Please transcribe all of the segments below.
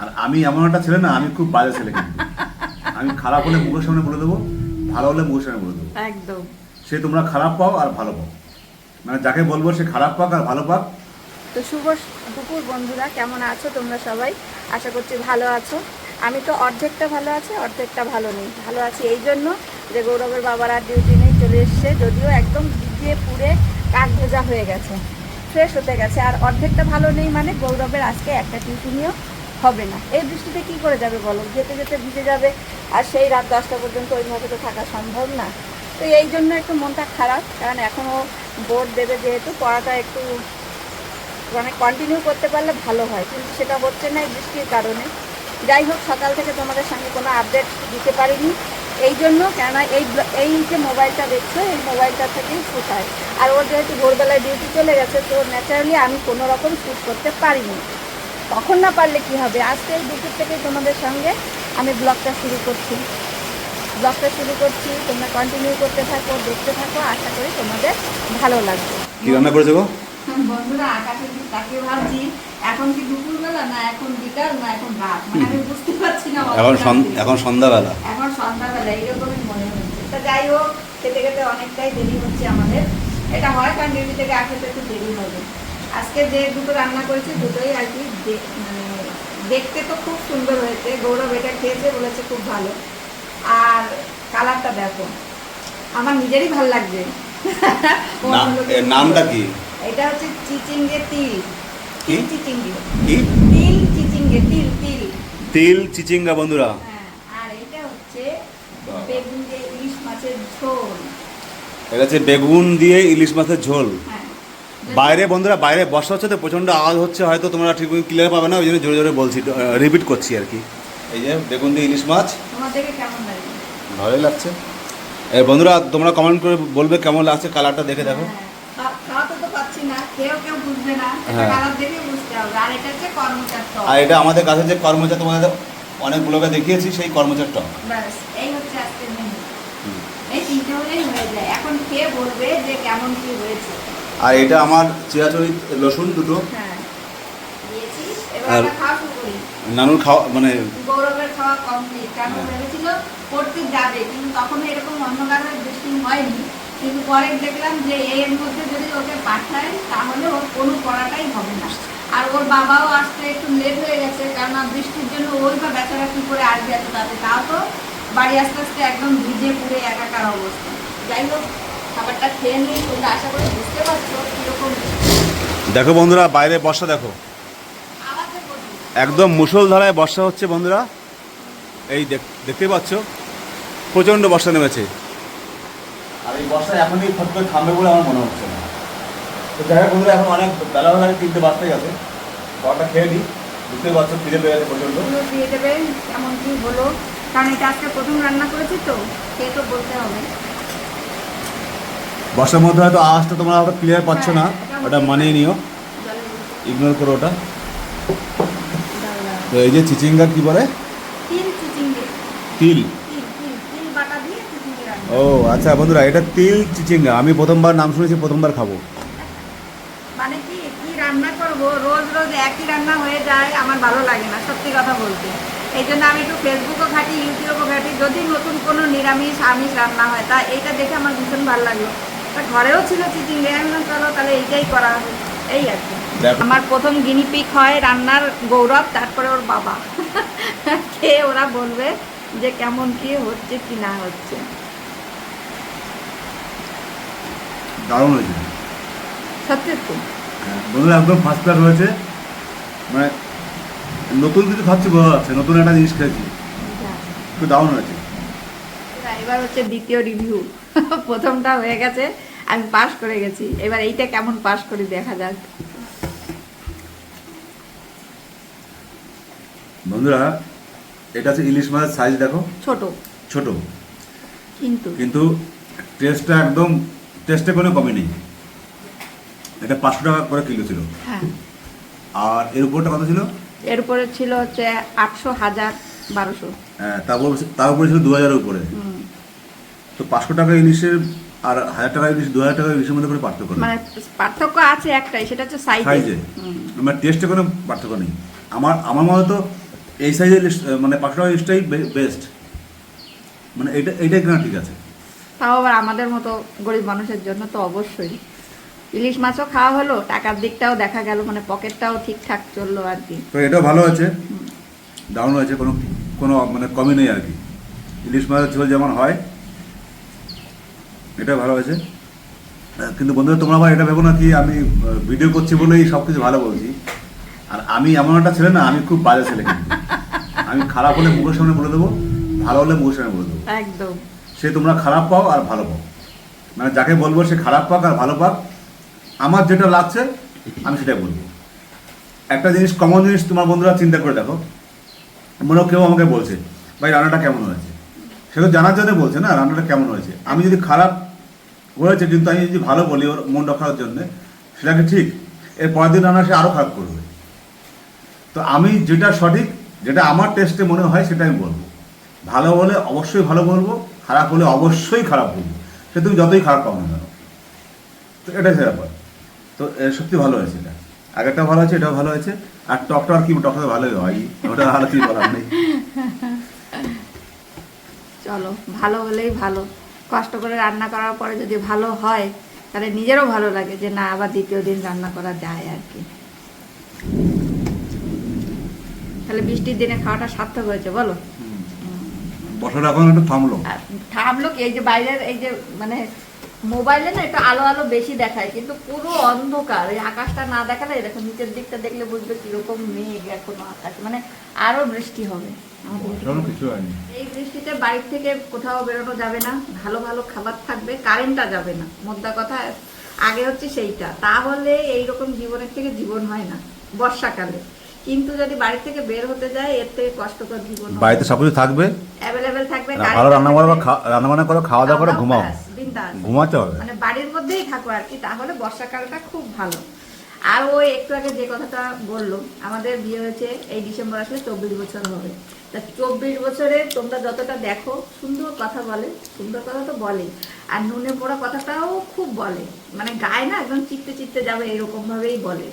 আর আমি এমন একটা ছেলে না আমি খুব বাজে ছেলে কিন্তু। আমি খারাপ হলে মুখের সামনে বলে দেবো ভালো হলে মুখের সামনে বলে দেবো। একদম। সে তোমরা খারাপ পাও আর ভালো পাও। মানে যাকে বলব সে খারাপ পাক আর ভালো পাক। তো শুভ দুপুর বন্ধুরা কেমন আছো তোমরা সবাই? আশা করছি ভালো আছো। আমি তো অর্ধেকটা ভালো আছি অর্ধেকটা ভালো নেই। ভালো আছি এই জন্য যে গৌরবের বাবার আর ডিউটি নেই চলে এসছে যদিও একদম ভিজিয়ে পুড়ে কাক ভেজা হয়ে গেছে ফ্রেশ হতে গেছে। আর অর্ধেকটা ভালো নেই মানে গৌরবের আজকে একটা টিউটি টিউশনিও হবে না। এই বৃষ্টিতে কি করে যাবে বলো? যেতে যেতে ভিজে যাবে। আর সেই রাত দশটা পর্যন্ত ওইভাবে তো থাকা সম্ভব না। তো এই জন্য একটু মনটা খারাপ, কারণ এখনও বোর্ড দেবে যেহেতু, পড়াটা একটু মানে কন্টিনিউ করতে পারলে ভালো হয়। কিন্তু সেটা হচ্ছে না এই বৃষ্টির কারণে। যাই হোক, সকাল থেকে তোমাদের সঙ্গে কোনো আপডেট দিতে পারিনি। এই জন্য কেননা এই এই যে মোবাইলটা দেখছ, এই মোবাইলটা থেকেই শ্যুট হয়। আর ওর যেহেতু ভোরবেলায় ডিউটি চলে গেছে, তো ন্যাচারালি আমি কোনো রকম শ্যুট করতে পারিনি। তখন না পারলে কি হবে? আজকে দুপুর থেকে তোমাদের সঙ্গে আমি ব্লগটা শুরু করছি। ব্লগটা শুরু করছি তোমরা কন্টিনিউ করতে থাকো দেখতে থাকো আশা করি তোমাদের ভালো লাগবে। কি রান্না করেছ গো? বন্ধুরা আকাশের দিকে তাকিয়ে ভাবছি? এখন কি দুপুরবেলা না এখন বিকাল না এখন রাত? মানে আমি বুঝতে পারছি না এখন। এখন সন্ধ্যাবেলা। এখন সন্ধ্যাবেলা এইরকমই মনে হচ্ছে। তা যাই হোক খেতে খেতে অনেকটাই দেরি হচ্ছে আমাদের। এটা হয় কারণ ডিউটি থেকে আসতে একটু দেরি হবে। আজকে যে দুটো রান্না করেছি দুটোই আর কি মানে দেখতে তো খুব সুন্দর হয়েছে। গৌরব এটা খেয়েছে বলেছে খুব ভালো। আর কালারটা দেখো আমার নিজেরই ভালো এর নামটা কি? এটা হচ্ছে চিচিঙ্গে তিল। কি? তিল চিচিঙ্গে। তিল চিচিঙ্গে তিল তিল। তিল চিচিঙ্গা বন্ধুরা। হ্যাঁ আর এটা হচ্ছে বেগুন দিয়ে ইলিশ মাছের ঝোল। এটা হচ্ছে বেগুন দিয়ে ইলিশ মাছের ঝোল। হ্যাঁ বাইরে বন্ধুরা বাইরে বর্ষা হচ্ছে তো প্রচণ্ড আওয়াজ হচ্ছে হয়তো তোমরা ঠিক ক্লিয়ার পাবে না ওই জন্য জোরে জোরে বলছি রিপিট করছি আর কি। এই যে বেগুন দিয়ে ইলিশ মাছ। তোমার কেমন লাগে ভালোই লাগছে। এ বন্ধুরা তোমরা কমেন্ট করে বলবে কেমন লাগছে কালারটা দেখে দেখো। তো পাচ্ছি না কেউ কেউ বুঝবে না। কালার দেখে বুঝতে হবে আর এটা হচ্ছে কর্মচার আর এটা আমাদের কাছে যে কর্মচার তোমাদের অনেক ব্লগে দেখিয়েছি সেই কর্মচার টক। এই হচ্ছে আজকের এই তিনটে যায় এখন খেয়ে বলবে যে কেমন কি হয়েছে। আর এটা আমার চিরাচরি রসুন দুটো। হ্যাঁ আর- নানুর খাওয়া মানে গৌরবের খাওয়া কমপ্লিট কারণ ভেবেছিল করতে যাবে কিন্তু এরকম অন্ধকারের বৃষ্টি হয়নি। কিন্তু পরে দেখলাম যে এর মধ্যে যদি ওকে পাঠায় তাহলে ওর কোনো পড়াটাই হবে না। আর ওর বাবাও আসতে একটু লেট হয়ে গেছে কারণ বৃষ্টির জন্য ওই বা বেচারা কী করে আসবে এত তাতে তাও তো বাড়ি আস্তে আস্তে একদম ভিজে পুড়ে একাকার অবস্থা। যাই হোক খাবারটা খেয়ে নিয়ে তোমরা আশা করে বুঝতে পারছ কীরকম দেখো বন্ধুরা বাইরে বর্ষা দেখো। একদম মুষলধারায় বর্ষা হচ্ছে বন্ধুরা। এই দেখ- দেখতে পাচ্ছ? প্রচণ্ড বর্ষা নেমেছে। আর এই বর্ষা এখনই ফট করে থামবে বলে আমার মনে হচ্ছে না। তো যাই হোক বন্ধুরা এখন অনেক বেলা বেলা তিনটে বাজতে গেছে খাবারটা খেয়ে নিই বুঝতে পারছ ফিরে পেয়ে গেছে প্রচণ্ড। এগুলো দিয়ে দেবে কেমন কি হলো। কারণ এটা আজকে প্রথম রান্না করেছি তো সে তো বলতে হবে। বর্ষার মধ্যে হয়তো আওয়াজটা তোমরা ওটা ক্লিয়ার পাচ্ছ না ওটা মানিয়ে নিও। ইগনোর করো ওটা। তো এই যে চিচিঙ্গা কি বলে? তিল ও আচ্ছা বন্ধুরা এটা তিল চিচিঙ্গা। আমি প্রথমবার নাম শুনেছি প্রথমবার খাব। মানে কি কি রান্না করব? রোজ রোজ একই রান্না হয়ে যায় আমার ভালো লাগে না সত্যি কথা বলতে। এই জন্য আমি একটু ফেসবুকও ঘাঁটি ইউটিউবও ঘাঁটি যদি নতুন কোনো নিরামিষ আমিষ রান্না হয় তা এইটা দেখে আমার ভীষণ ভালো লাগল। ঘরেও ছিল চিচিঙ্গে আমি চলো তাহলে এইটাই করা এই আর কি। আমার প্রথম গিনিপিক হয় রান্নার গৌরব তারপরে ওর বাবা। খেয়ে ওরা বলবে যে কেমন কি হচ্ছে কি না হচ্ছে। দারুণ হয়েছে। সত্যি তো বন্ধুরা একদম ফার্স্ট ক্লাস হয়েছে। মানে নতুন কিছু খাচ্ছি বোঝা যাচ্ছে নতুন একটা জিনিস খেয়েছি। একটু দারুণ হয়েছে। এবার হচ্ছে দ্বিতীয় রিভিউ প্রথমটা হয়ে গেছে। আমি পাস করে গেছি। এবার এইটা কেমন পাস করি দেখা যাক। বন্ধুরা এটা হচ্ছে ইলিশ মাছের সাইজ দেখো। ছোট। ছোট। কিন্তু। কিন্তু টেস্টটা একদম টেস্টে কোনো কমে নেই। এটা পাঁচশো টাকা করে কিলো ছিল। হ্যাঁ। আর এর উপরটা কত ছিল? এর উপরে ছিল হচ্ছে আটশো হাজার বারোশো। হ্যাঁ, তারপর তার উপরে ছিল দু হাজারের উপরে। তো পাঁচশো টাকা ইলিশের আর হাজার টাকা ইলিশ দু হাজার টাকা ইলিশের মধ্যে কোনো পার্থক্য নেই। মানে পার্থক্য আছে একটাই সেটা হচ্ছে সাইজে সাইজে আমার টেস্টে কোনো পার্থক্য নেই। আমার আমার মতে তো এই সাইজের মানে পাঁচশো টাকা ইলিশটাই বেস্ট মানে এটা এইটাই কেনা ঠিক আছে? তাও আবার আমাদের মতো গরিব মানুষের জন্য তো অবশ্যই। ইলিশ মাছও খাওয়া হলো টাকার দিকটাও দেখা গেল মানে পকেটটাও ঠিকঠাক চলল আর কি। তো এটাও ভালো আছে দারুণ হয়েছে কোনো কোনো মানে কমই নেই আর কি। ইলিশ মাছের ঝোল যেমন হয় এটা ভালো হয়েছে। কিন্তু বন্ধুরা তোমরা আবার এটা ভেবো না কি আমি ভিডিও করছি বলেই সব কিছু ভালো বলছি। আর আমি এমন একটা ছেলে না আমি খুব বাজে ছেলে আমি খারাপ হলে মুখের সামনে বলে দেবো ভালো হলে মুখের সামনে বলে দেবো। একদম। সে তোমরা খারাপ পাও আর ভালো পাও। মানে যাকে বলব সে খারাপ পাক আর ভালো পাক। আমার যেটা লাগছে আমি সেটাই বলব। একটা জিনিস কমন জিনিস তোমার বন্ধুরা চিন্তা করে দেখো। মনে কেউ আমাকে বলছে ভাই রান্নাটা কেমন হয়েছে? সে তো জানার জন্য বলছে না রান্নাটা কেমন হয়েছে? আমি যদি খারাপ হয়েছে, কিন্তু আমি যদি ভালো বলি ওর মন রক্ষার জন্য, সেটাকে ঠিক, এর পরের দিন রান্না সে আরও খারাপ করবে। তো আমি যেটা সঠিক, যেটা আমার টেস্টে মনে হয় সেটা আমি বলব। ভালো হলে অবশ্যই ভালো বলব, খারাপ হলে অবশ্যই খারাপ বলব। সে তুমি যতই খারাপ পাও না কেন। তো এটাই ব্যাপার। তো সত্যি ভালো হয়েছে এটা। আগেরটা ভালো আছে এটাও ভালো হয়েছে। আর টকটা আর কি, টকটা ভালোই হয়। ওটা ভালো কি বলার নেই। চলো, ভালো হলেই ভালো। কষ্ট করে রান্না করার পরে যদি ভালো হয় তাহলে নিজেরও ভালো লাগে যে না আবার দ্বিতীয় দিন রান্না করা যায় আর কি। তাহলে বৃষ্টির দিনে খাওয়াটা সার্থক হয়েছে বলো? বছর এখন একটু থামলো। থামলো কি? এই যে বাইরের এই যে মানে মোবাইলে না একটু আলো আলো বেশি দেখায় কিন্তু পুরো অন্ধকার। এই আকাশটা না দেখালে এরকম নিচের দিকটা দেখলে বুঝবে কীরকম মেঘ এখনও আকাশ। মানে আরও বৃষ্টি হবে। এই বৃষ্টিতে বাড়ির থেকে কোথাও বেরোনো যাবে না ভালো ভালো খাবার থাকবে কারেন্টটা যাবে না। মোদ্দা কথা আগে হচ্ছে সেইটা। তাহলে এইরকম জীবনের থেকে জীবন হয় না বর্ষাকালে। কিন্তু যদি বাড়ি থেকে বের হতে যায় এর থেকে কষ্টকর জীবন বাড়িতে সব কিছু থাকবে অ্যাভেলেবেল থাকবে ভালো রান্না করো রান্না বান্না করো খাওয়া দাওয়া করো ঘুমাও। ঘুমাতে হবে। মানে বাড়ির মধ্যেই থাকো আর কি তাহলে বর্ষাকালটা খুব ভালো। আর ওই একটু আগে যে কথাটা বলল, আমাদের বিয়ে হয়েছে এই ডিসেম্বর আসলে চব্বিশ বছর হবে। তা চব্বিশ বছরে তোমরা যতটা দেখো, সুন্দর কথা বলে, সুন্দর কথা তো বলে আর নুনে পোড়া কথাটাও খুব বলে। মানে গায়ে না একদম চিপতে চিপতে যাবে এরকম ভাবেই বলে।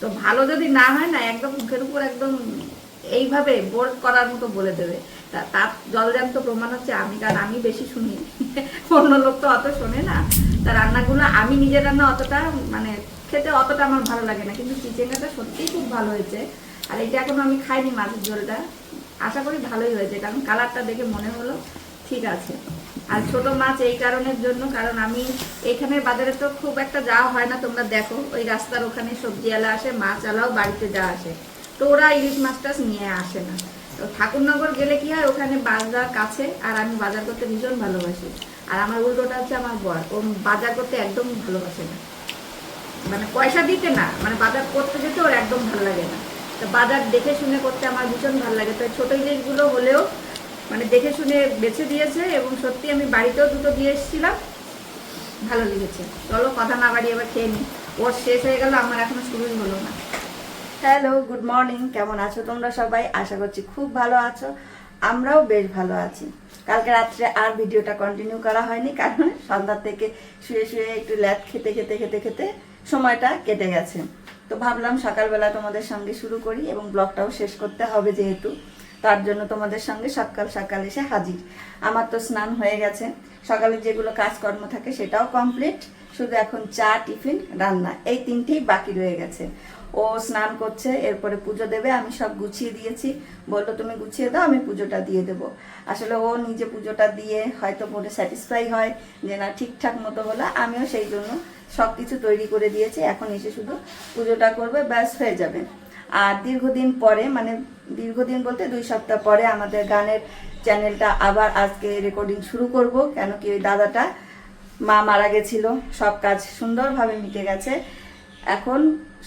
তো ভালো যদি না হয় না, একদম মুখের উপর একদম এইভাবে বোর করার মতো বলে দেবে। তা তার জলজান্ত প্রমাণ হচ্ছে আমি, কারণ আমি বেশি শুনি। অন্য লোক তো অত শোনে না। তা রান্নাগুলো আমি নিজের রান্না অতটা মানে খেতে অতটা আমার ভালো লাগে না, কিন্তু চিকেনটা সত্যিই খুব ভালো হয়েছে। আর এটা এখনও আমি খাইনি মাছের ঝোলটা। আশা করি ভালোই হয়েছে, কারণ কালারটা দেখে মনে হলো ঠিক আছে। আর ছোট মাছ এই কারণের জন্য, কারণ আমি এখানে বাজারে তো খুব একটা যাওয়া হয় না, তোমরা দেখো, ওই রাস্তার ওখানে সবজিওয়ালা আসে, মাছ আলাও বাড়িতে যা আসে। তো ওরা ইলিশ মাছ টাছ নিয়ে আসে না। তো ঠাকুরনগর গেলে কি হয়, ওখানে বাজার কাছে, আর আমি বাজার করতে ভীষণ ভালোবাসি। আর আমার উল্টোটা হচ্ছে আমার বর, ও বাজার করতে একদম ভালোবাসে না। মানে পয়সা দিতে না মানে বাজার করতে যেতে ওর একদম ভালো লাগে না। তো বাজার দেখে শুনে করতে আমার ভীষণ ভালো লাগে। তো ছোটো জিনিসগুলো হলেও মানে দেখে শুনে বেছে দিয়েছে এবং সত্যি আমি বাড়িতেও দুটো দিয়ে এসেছিলাম। ভালো লেগেছে। চলো কথা না বাড়ি এবার খেয়ে নিই ওর শেষ হয়ে গেল, আমার এখনও শুরুই হলো না। হ্যালো গুড মর্নিং কেমন আছো তোমরা সবাই? আশা করছি খুব ভালো আছো। আমরাও বেশ ভালো আছি। কালকে রাত্রে আর ভিডিওটা কন্টিনিউ করা হয়নি, কারণ সন্ধ্যা থেকে শুয়ে শুয়ে একটু ল্যাদ খেতে খেতে খেতে খেতে সময়টা কেটে গেছে। তো ভাবলাম সকালবেলা তোমাদের সঙ্গে শুরু করি এবং ব্লগটাও শেষ করতে হবে যেহেতু। তার জন্য তোমাদের সঙ্গে সকাল সকাল এসে হাজির। আমার তো স্নান হয়ে গেছে। সকালে যেগুলো কাজকর্ম থাকে সেটাও কমপ্লিট। শুধু এখন চা, টিফিন, রান্না এই তিনটেই বাকি রয়ে গেছে। ও স্নান করছে, এরপরে পুজো দেবে, আমি সব গুছিয়ে দিয়েছি। বলল, তুমি গুছিয়ে দাও, আমি পুজোটা দিয়ে দেব। আসলে ও নিজে পুজোটা দিয়ে হয়তো মনে স্যাটিসফাই হয় যে না ঠিকঠাক মতো হলো, আমিও সেই জন্য সব কিছু তৈরি করে দিয়েছে, এখন এসে শুধু পুজোটা করবে, ব্যাস হয়ে যাবে। আর দীর্ঘদিন পরে মানে দীর্ঘদিন বলতে দুই সপ্তাহ পরে আমাদের গানের চ্যানেলটা আবার আজকে রেকর্ডিং শুরু করব, কেন কি ওই দাদাটা, মা মারা গেছিল, সব কাজ সুন্দরভাবে মিটে গেছে। এখন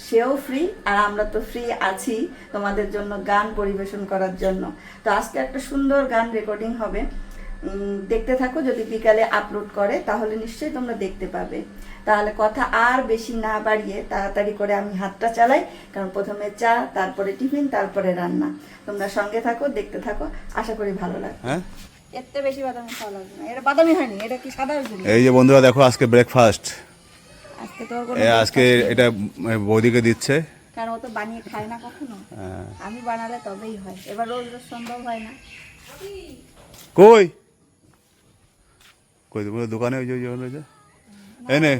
সেও ফ্রি আর আমরা তো ফ্রি আছি তোমাদের জন্য গান পরিবেশন করার জন্য। তো আজকে একটা সুন্দর গান রেকর্ডিং হবে। দেখতে থাকো যদি বিকালে আপলোড করে তাহলে নিশ্চয়ই তোমরা দেখতে পাবে। তাহলে কথা আর বেশি না বাড়িয়ে তাড়াতাড়ি করে আমি হাতটা চালাই কারণ প্রথমে চা তারপরে টিফিন তারপরে রান্না। তোমরা সঙ্গে থাকো দেখতে থাকো আশা করি ভালো লাগবে। হ্যাঁ? এর থেকে বেশি বাদামি খাওয়া লাগবে না। এটা বাদামি হয়নি এটা কি সাদা হয়েছিল এই যে বন্ধুরা দেখো আজকে ব্রেকফাস্ট আজকে তো আজকে এটা বৌদিকে দিচ্ছে। কারণ ও তো বানিয়ে খায় না কখনো। হ্যাঁ। আমি বানালে তবেই হয়। এবার রোজ রোজ সম্ভব হয় না। কই? কই তোমার দোকানে ওই যে রয়েছে এই নে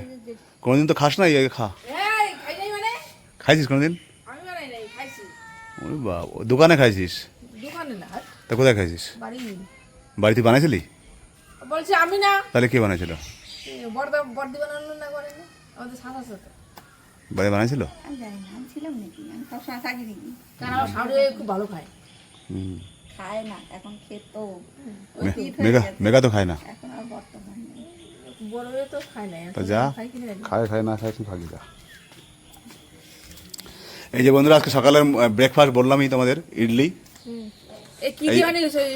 কোনোদিন তো খাস না এই খা। এই, খাই নাই মানে? খাইছিস কোনোদিন? ওরে বাবা দোকানে খাইছিস? দোকানে না, আর? তা কোথায় খাইছিস? বাড়ি। বাড়িতে বানাইছিলি? বলছে আমি না। তাহলে কে বানাইছিল? বাড়ি বানাইছিল? খুব ভালো খায়। হুম। খায় না এখন খেত। মেঘা মেঘা তো খায় না। এখন আর বর্তমান নেই। তো খায় না তা যা। খায় খায় না খায় তুই খাবি যা এই যে বন্ধুরা আজকে সকালের ব্রেকফাস্ট বললামই তোমাদের ইডলি।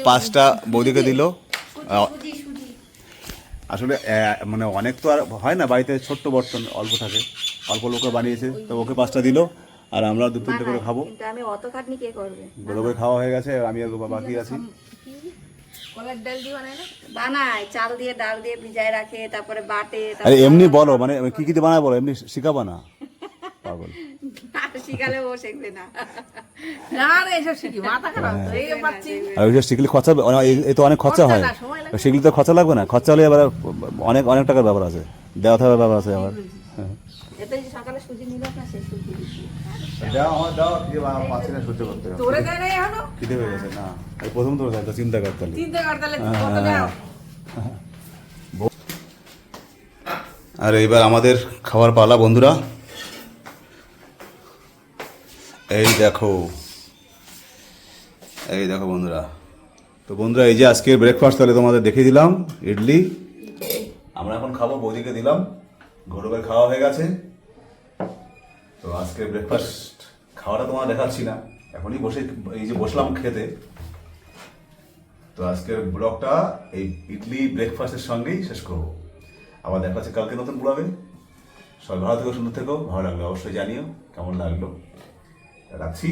পাঁচটা বৌদিকে দিল। আহ, সুজি সুজি। আসলে মানে অনেক তো আর হয় না বাড়িতে ছোট্ট বর্তন অল্প থাকে। অল্প লোকে বানিয়েছে তো ওকে পাঁচটা দিল। আর আমরা দু তিনটে করে খাব। কিন্তু আমি অত খাটনি কে করবে? গরমে খাওয়া হয়ে গেছে আমি আর বাবা বাকি আছি। কলার ডাল দিয়ে বানায় না? বানায় চাল দিয়ে ডাল দিয়ে ভিজায় রাখে তারপরে বাটে আরে এমনি বলো মানে কি কি দিয়ে বানায় বলো এমনি শিখাবা না? পাগল। শিখালে ও শিখবে না। না রে এসব শিখি মাথা খারাপ। এই পাচ্ছি। আর ওই যে শিখলে খরচা অনেক- এই- এই তো অনেক খরচা হয়। শিখলে তো খরচা লাগবে না খরচা হলে এবার অনেক অনেক টাকার ব্যাপার আছে। দেওয়া থাকার ব্যাপার আছে আবার। হ্যাঁ। এতে সকালে সুজি নিল না সেই সুজি দিচ্ছি দাও আমার দাও কি পাচ্ছি না সহ্য করতে তোরে দেয় না এখনও? খিদে হয়ে গেছে না। এই প্রথম তোর দেয় চিন্তা করতে হলে। চিন্তা কর তাহলে কত দাও? আর এবার আমাদের খাবার পালা বন্ধুরা। এই দেখো। এই দেখো বন্ধুরা। তো বন্ধুরা এই যে আজকের ব্রেকফাস্ট তাহলে তোমাদের দেখিয়ে দিলাম ইডলি। আমরা এখন খাব বৌদিকে দিলাম। গরুবের খাওয়া হয়ে গেছে। তো আজকে ব্রেকফাস্ট খাওয়াটা তোমার দেখাচ্ছি না। এখনই বসে, এই যে বসলাম খেতে। তো আজকের ব্লগটা এই ইডলি ব্রেকফাস্টের সঙ্গেই শেষ করব। আবার দেখা হচ্ছে কালকে নতুন ব্লগে। সবাই ভালো থেকো, সুন্দর থেকো। ভালো লাগল অবশ্যই জানিও। কেমন লাগল? রাখছি।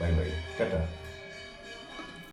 Bye bye. টাটা।